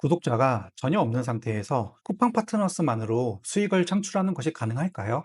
구독자가 전혀 없는 상태에서 쿠팡 파트너스만으로 수익을 창출하는 것이 가능할까요?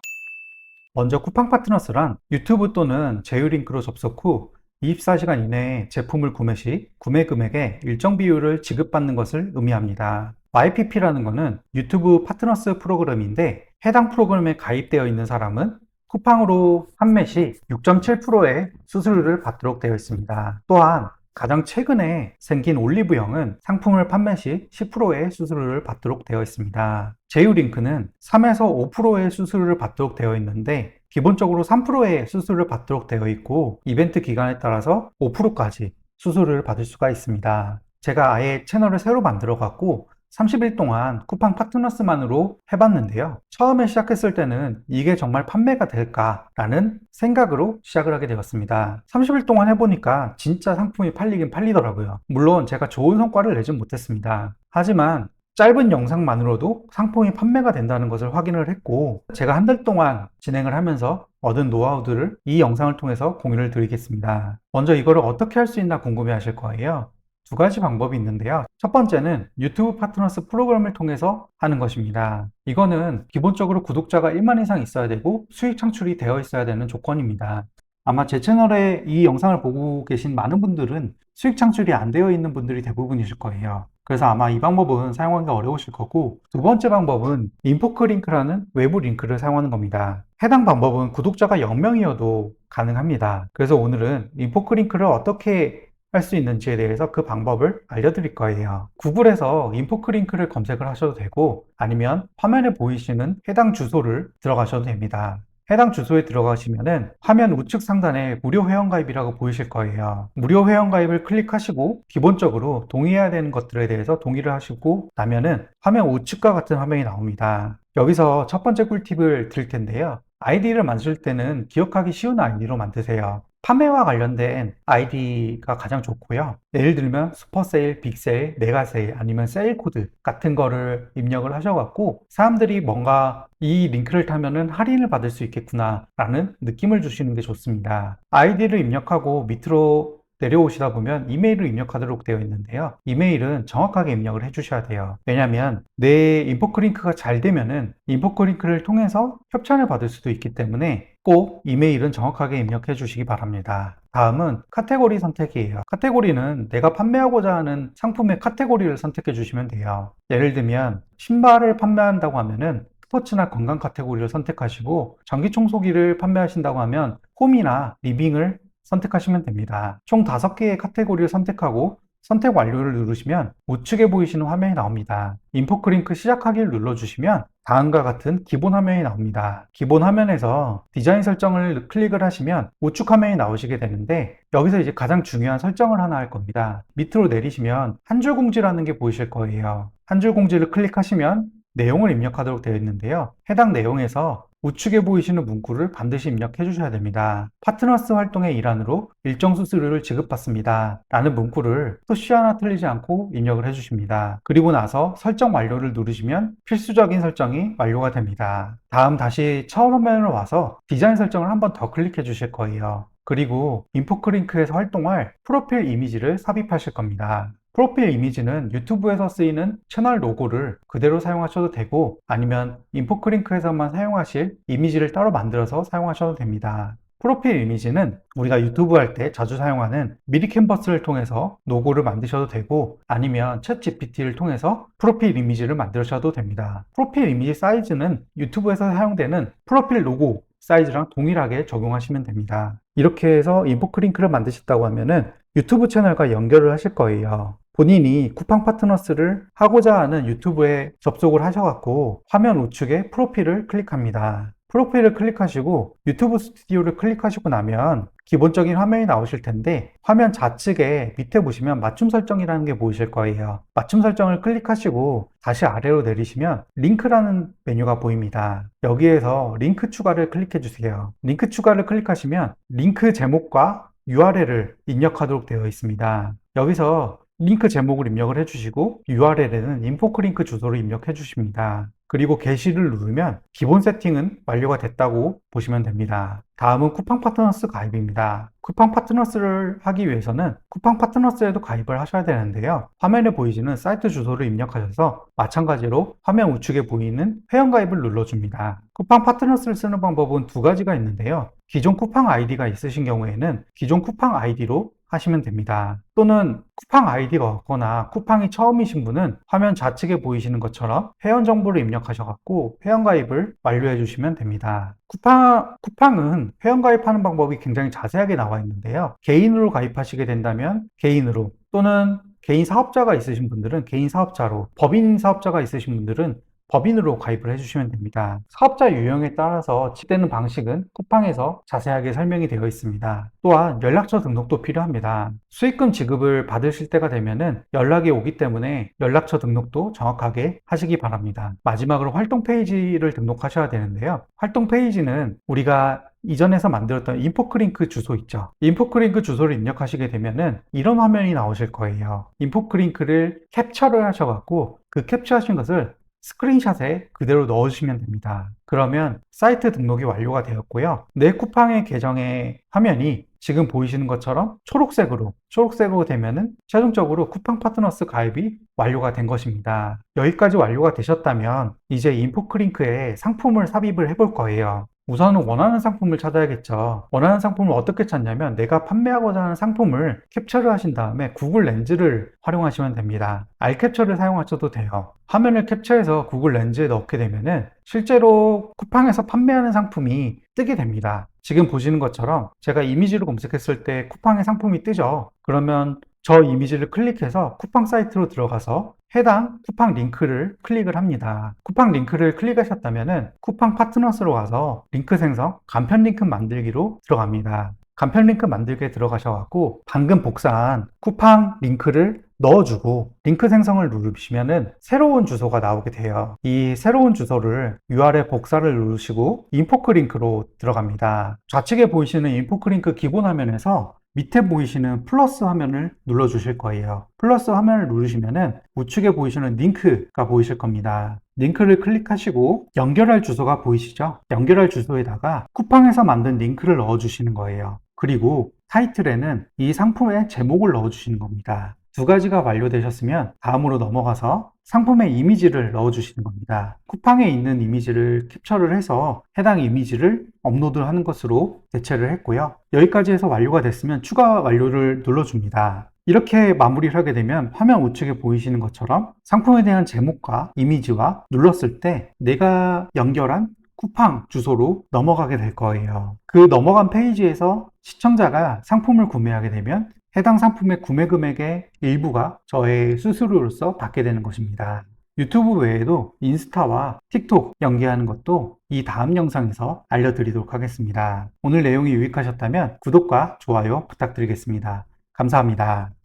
먼저 쿠팡 파트너스란 유튜브 또는 제휴 링크로 접속 후 24시간 이내에 제품을 구매 시 구매 금액의 일정 비율을 지급받는 것을 의미합니다. YPP라는 것은 유튜브 파트너스 프로그램인데 해당 프로그램에 가입되어 있는 사람은 쿠팡으로 판매 시 6.7%의 수수료를 받도록 되어 있습니다. 또한 가장 최근에 생긴 올리브영은 상품을 판매 시 10%의 수수료를 받도록 되어 있습니다. 제휴링크는 3에서 5%의 수수료를 받도록 되어 있는데 기본적으로 3%의 수수료를 받도록 되어 있고 이벤트 기간에 따라서 5%까지 수수료를 받을 수가 있습니다. 제가 아예 채널을 새로 만들어 갖고 30일 동안 쿠팡 파트너스만으로 해봤는데요. 처음에 시작했을 때는 이게 정말 판매가 될까라는 생각으로 시작을 하게 되었습니다. 30일 동안 해보니까 진짜 상품이 팔리긴 팔리더라고요. 물론 제가 좋은 성과를 내진 못했습니다. 하지만 짧은 영상만으로도 상품이 판매가 된다는 것을 확인을 했고 제가 한 달 동안 진행을 하면서 얻은 노하우들을 이 영상을 통해서 공유를 드리겠습니다. 먼저 이거를 어떻게 할 수 있나 궁금해 하실 거예요. 두 가지 방법이 있는데요. 첫 번째는 유튜브 파트너스 프로그램을 통해서 하는 것입니다. 이거는 기본적으로 구독자가 1만 이상 있어야 되고 수익 창출이 되어 있어야 되는 조건입니다. 아마 제 채널에 이 영상을 보고 계신 많은 분들은 수익 창출이 안 되어 있는 분들이 대부분이실 거예요. 그래서 아마 이 방법은 사용하기가 어려우실 거고 두 번째 방법은 인포크 링크라는 외부 링크를 사용하는 겁니다. 해당 방법은 구독자가 0명이어도 가능합니다. 그래서 오늘은 인포크 링크를 어떻게 할 수 있는지에 대해서 그 방법을 알려드릴 거예요. 구글에서 인포크 링크를 검색을 하셔도 되고 아니면 화면에 보이시는 해당 주소를 들어가셔도 됩니다. 해당 주소에 들어가시면은 화면 우측 상단에 무료 회원가입이라고 보이실 거예요. 무료 회원가입을 클릭하시고 기본적으로 동의해야 되는 것들에 대해서 동의를 하시고 나면은 화면 우측과 같은 화면이 나옵니다. 여기서 첫 번째 꿀팁을 드릴 텐데요. 아이디를 만들 때는 기억하기 쉬운 아이디로 만드세요. 판매와 관련된 아이디가 가장 좋고요. 예를 들면 슈퍼세일, 빅세일, 메가세일 아니면 세일 코드 같은 거를 입력을 하셔갖고 사람들이 뭔가 이 링크를 타면은 할인을 받을 수 있겠구나 라는 느낌을 주시는 게 좋습니다. 아이디를 입력하고 밑으로 내려오시다 보면 이메일을 입력하도록 되어 있는데요. 이메일은 정확하게 입력을 해주셔야 돼요. 왜냐하면 내 인포크 링크가 잘 되면은 인포크 링크를 통해서 협찬을 받을 수도 있기 때문에 꼭 이메일은 정확하게 입력해 주시기 바랍니다. 다음은 카테고리 선택이에요. 카테고리는 내가 판매하고자 하는 상품의 카테고리를 선택해 주시면 돼요. 예를 들면 신발을 판매한다고 하면은 스포츠나 건강 카테고리를 선택하시고 전기 청소기를 판매하신다고 하면 홈이나 리빙을 선택하시면 됩니다. 총 5개의 카테고리를 선택하고 선택 완료를 누르시면 우측에 보이시는 화면이 나옵니다. 인포크 링크 시작하기를 눌러주시면 다음과 같은 기본 화면이 나옵니다. 기본 화면에서 디자인 설정을 클릭을 하시면 우측 화면이 나오시게 되는데 여기서 이제 가장 중요한 설정을 하나 할 겁니다. 밑으로 내리시면 한 줄 공지라는 게 보이실 거예요. 한 줄 공지를 클릭하시면 내용을 입력하도록 되어 있는데요. 해당 내용에서 우측에 보이시는 문구를 반드시 입력해 주셔야 됩니다. 파트너스 활동의 일환으로 일정 수수료를 지급받습니다. 라는 문구를 토시 하나 틀리지 않고 입력을 해 주십니다. 그리고 나서 설정 완료를 누르시면 필수적인 설정이 완료가 됩니다. 다음 다시 처음 화면으로 와서 디자인 설정을 한번 더 클릭해 주실 거예요. 그리고 인포크링크에서 활동할 프로필 이미지를 삽입하실 겁니다. 프로필 이미지는 유튜브에서 쓰이는 채널 로고를 그대로 사용하셔도 되고 아니면 인포크링크에서만 사용하실 이미지를 따로 만들어서 사용하셔도 됩니다. 프로필 이미지는 우리가 유튜브 할 때 자주 사용하는 미리 캔버스를 통해서 로고를 만드셔도 되고 아니면 챗 GPT를 통해서 프로필 이미지를 만드셔도 됩니다. 프로필 이미지 사이즈는 유튜브에서 사용되는 프로필 로고 사이즈랑 동일하게 적용하시면 됩니다. 이렇게 해서 인포크링크를 만드셨다고 하면은 유튜브 채널과 연결을 하실 거예요. 본인이 쿠팡 파트너스를 하고자 하는 유튜브에 접속을 하셔갖고 화면 우측에 프로필을 클릭합니다. 프로필을 클릭하시고 유튜브 스튜디오를 클릭하시고 나면 기본적인 화면이 나오실 텐데 화면 좌측에 밑에 보시면 맞춤 설정이라는 게 보이실 거예요. 맞춤 설정을 클릭하시고 다시 아래로 내리시면 링크라는 메뉴가 보입니다. 여기에서 링크 추가를 클릭해 주세요. 링크 추가를 클릭하시면 링크 제목과 URL을 입력하도록 되어 있습니다. 여기서 링크 제목을 입력을 해주시고 URL에는 인포크링크 주소를 입력해 주십니다. 그리고 게시를 누르면 기본 세팅은 완료가 됐다고 보시면 됩니다. 다음은 쿠팡 파트너스 가입입니다. 쿠팡 파트너스를 하기 위해서는 쿠팡 파트너스에도 가입을 하셔야 되는데요. 화면에 보이시는 사이트 주소를 입력하셔서 마찬가지로 화면 우측에 보이는 회원가입을 눌러줍니다. 쿠팡 파트너스를 쓰는 방법은 두 가지가 있는데요. 기존 쿠팡 아이디가 있으신 경우에는 기존 쿠팡 아이디로 하시면 됩니다. 또는 쿠팡 아이디가 없거나 쿠팡이 처음이신 분은 화면 좌측에 보이시는 것처럼 회원 정보를 입력하셔갖고 회원 가입을 완료해 주시면 됩니다. 쿠팡, 쿠팡은 회원 가입하는 방법이 굉장히 자세하게 나와 있는데요. 개인으로 가입하시게 된다면 개인으로 또는 개인 사업자가 있으신 분들은 개인 사업자로 법인 사업자가 있으신 분들은 법인으로 가입을 해주시면 됩니다. 사업자 유형에 따라서 지되는 방식은 쿠팡에서 자세하게 설명이 되어 있습니다. 또한 연락처 등록도 필요합니다. 수익금 지급을 받으실 때가 되면은 연락이 오기 때문에 연락처 등록도 정확하게 하시기 바랍니다. 마지막으로 활동 페이지를 등록하셔야 되는데요. 활동 페이지는 우리가 이전에서 만들었던 인포크링크 주소 있죠. 인포크링크 주소를 입력하시게 되면은 이런 화면이 나오실 거예요. 인포크링크를 캡처를 하셔갖고 그 캡처하신 것을 스크린샷에 그대로 넣어주시면 됩니다. 그러면 사이트 등록이 완료가 되었고요. 내 쿠팡의 계정의 화면이 지금 보이시는 것처럼 초록색으로 초록색으로 되면은 최종적으로 쿠팡 파트너스 가입이 완료가 된 것입니다. 여기까지 완료가 되셨다면 이제 인포크링크에 상품을 삽입을 해볼 거예요. 우선은 원하는 상품을 찾아야겠죠. 원하는 상품을 어떻게 찾냐면 내가 판매하고자 하는 상품을 캡처를 하신 다음에 구글 렌즈를 활용하시면 됩니다. 알캡처를 사용하셔도 돼요. 화면을 캡처해서 구글 렌즈에 넣게 되면은 실제로 쿠팡에서 판매하는 상품이 뜨게 됩니다. 지금 보시는 것처럼 제가 이미지로 검색했을 때 쿠팡의 상품이 뜨죠. 그러면 저 이미지를 클릭해서 쿠팡 사이트로 들어가서 해당 쿠팡 링크를 클릭을 합니다. 쿠팡 링크를 클릭하셨다면 쿠팡 파트너스로 가서 링크 생성, 간편 링크 만들기로 들어갑니다. 간편 링크 만들기에 들어가셔갖고 방금 복사한 쿠팡 링크를 넣어주고 링크 생성을 누르시면은 새로운 주소가 나오게 돼요. 이 새로운 주소를 URL 복사를 누르시고 인포크 링크로 들어갑니다. 좌측에 보이시는 인포크 링크 기본 화면에서 밑에 보이시는 플러스 화면을 눌러 주실 거예요. 플러스 화면을 누르시면은 우측에 보이시는 링크가 보이실 겁니다. 링크를 클릭하시고 연결할 주소가 보이시죠? 연결할 주소에다가 쿠팡에서 만든 링크를 넣어 주시는 거예요. 그리고 타이틀에는 이 상품의 제목을 넣어 주시는 겁니다. 두 가지가 완료되셨으면 다음으로 넘어가서 상품의 이미지를 넣어 주시는 겁니다. 쿠팡에 있는 이미지를 캡처를 해서 해당 이미지를 업로드하는 것으로 대체를 했고요. 여기까지 해서 완료가 됐으면 추가 완료를 눌러줍니다. 이렇게 마무리를 하게 되면 화면 우측에 보이시는 것처럼 상품에 대한 제목과 이미지와 눌렀을 때 내가 연결한 쿠팡 주소로 넘어가게 될 거예요. 그 넘어간 페이지에서 시청자가 상품을 구매하게 되면 해당 상품의 구매 금액의 일부가 저의 수수료로서 받게 되는 것입니다. 유튜브 외에도 인스타와 틱톡 연계하는 것도 이 다음 영상에서 알려드리도록 하겠습니다. 오늘 내용이 유익하셨다면 구독과 좋아요 부탁드리겠습니다. 감사합니다.